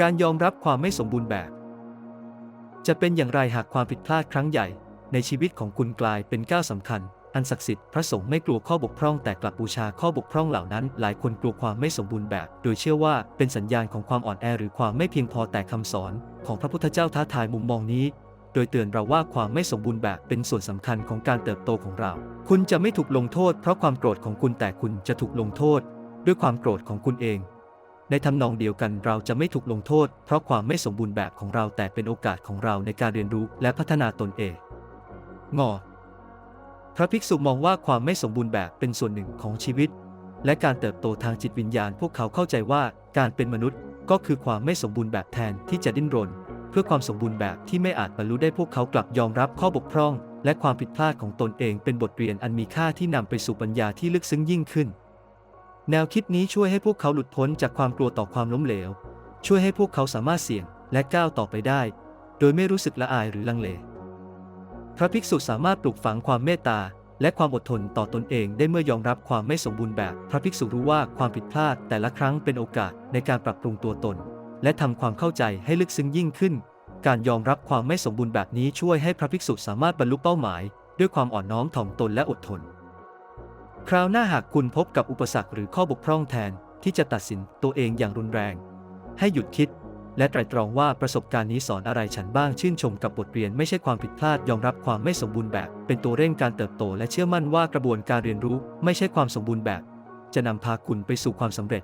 การยอมรับความไม่สมบูรณ์แบบ จะเป็นอย่างไรหากความผิดพลาดครั้งใหญ่ ในชีวิตของคุณกลายเป็นก้าวสำคัญ อันศักดิ์สิทธิ์พระสงฆ์ไม่กลัวข้อบกพร่องแต่กลับบูชาข้อบกพร่องเหล่านั้น หลายคนกลัวความไม่สมบูรณ์แบบ โดยเชื่อว่าเป็นสัญญาณของความอ่อนแอหรือความไม่เพียงพอแต่คำสอน ของพระพุทธเจ้าท้าทายมุมมองนี้ โดยเตือนเราว่าความไม่สมบูรณ์แบบเป็นส่วนสำคัญของการเติบโตของเรา คุณจะไม่ถูกลงโทษ เพราะความโกรธของคุณแต่คุณจะถูกลงโทษ ด้วยความโกรธของคุณเอง ในทำนองเดียวกันเราจะไม่ถูกลงโทษ เพราะความไม่สมบูรณ์แบบของเราแต่เป็นโอกาสของเราในการเรียนรู้และพัฒนาตนเองงอพระภิกษุมองว่าความไม่สมบูรณ์แบบเป็นส่วนหนึ่งของชีวิต และการเติบโตทางจิตวิญญาณพวกเขาเข้าใจว่าการเป็นมนุษย์ก็คือความไม่สมบูรณ์แบบแทนที่จะดิ้นรน เพื่อความสมบูรณ์แบบที่ไม่อาจบรรลุได้พวกเขากลับยอมรับข้อบกพร่อง และความผิดพลาดของตนเองเป็นบทเรียนอันมีค่าที่นำไปสู่ปัญญาที่ลึกซึ้งยิ่งขึ้น แนวคิดนี้ช่วยให้พวกเขาหลุดพ้นจากความกลัวต่อความล้มเหลว ช่วยให้พวกเขาสามารถเสี่ยงและก้าวต่อไปได้ โดยไม่รู้สึกละอายหรือลังเล พระภิกษุสามารถปลูกฝังความเมตตาและความอดทนต่อตนเองได้เมื่อยอมรับความไม่สมบูรณ์แบบ พระภิกษุรู้ว่าความผิดพลาดแต่ละครั้งเป็นโอกาสในการปรับปรุงตัวตน และทำความเข้าใจให้ลึกซึ้งยิ่งขึ้น การยอมรับความไม่สมบูรณ์แบบนี้ช่วยให้พระภิกษุสามารถบรรลุเป้าหมาย ด้วยความอ่อนน้อมถ่อมตนและอดทน คราวหน้าหากคุณพบกับอุปสรรคหรือข้อบกพร่องแทนที่จะตัดสินตัวเองอย่างรุนแรง ให้หยุดคิด และไตรตรองว่าประสบการณ์นี้สอนอะไรฉันบ้างชื่นชมกับบทเรียนไม่ใช่ความผิดพลาดยอมรับความไม่สมบูรณ์แบบ เป็นตัวเร่งการเติบโต และเชื่อมั่นว่ากระบวนการเรียนรู้ไม่ใช่ความสมบูรณ์แบบ จะนำพาคุณไปสู่ความสำเร็จ